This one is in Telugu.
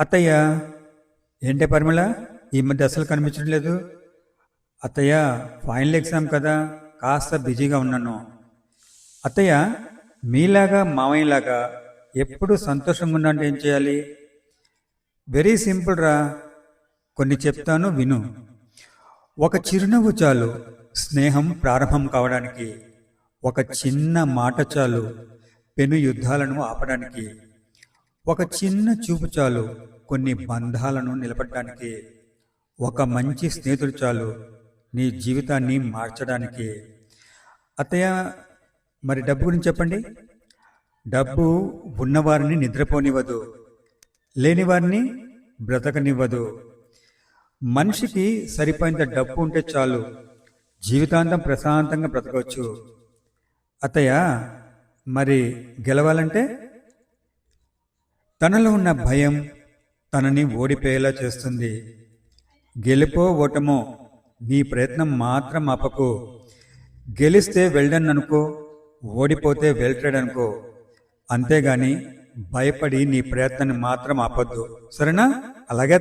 అత్తయ్య ఏంటే పరిమళ? ఈ మధ్య అసలు కనిపించడం లేదు. అత్తయ్య ఫైనల్ ఎగ్జామ్ కదా. కాస్త బిజీగా ఉన్నాను. అత్తయ్య మీలాగా మామయ్యలాగా ఎప్పుడు సంతోషంగా ఉండాలంటే ఏం చేయాలి? వెరీ సింపుల్ రా. కొన్ని చెప్తాను విను. ఒక చిరునవ్వు చాలు స్నేహం ప్రారంభం కావడానికి. ఒక చిన్న మాట చాలు పెను యుద్ధాలను ఆపడానికి. ఒక చిన్న చూపు చాలు కొన్ని బంధాలను నిలబడడానికి ఒక మంచి స్నేహితుడు చాలు. నీ జీవితాన్ని మార్చడానికి. అత్తయ్య మరి డబ్బు గురించి చెప్పండి. డబ్బు ఉన్నవారిని నిద్రపోనివ్వదు. లేనివారిని బ్రతకనివ్వదు. మనిషికి సరిపోయినంత డబ్బు ఉంటే చాలు. జీవితాంతం ప్రశాంతంగా బ్రతకవచ్చు. అత్తయ్య మరి గెలవాలంటే? తనలో ఉన్న భయం తనని ఓడిపోయేలా చేస్తుంది. గెలుపో ఓటమో నీ ప్రయత్నం మాత్రం ఆపకు. గెలిస్తే వెల్డన్ అనుకో ఓడిపోతే వెళ్తాడనుకో. అనుకో అంతేగాని భయపడి నీ ప్రయత్నాన్ని మాత్రం ఆపొద్దు. సరేనా? అలాగే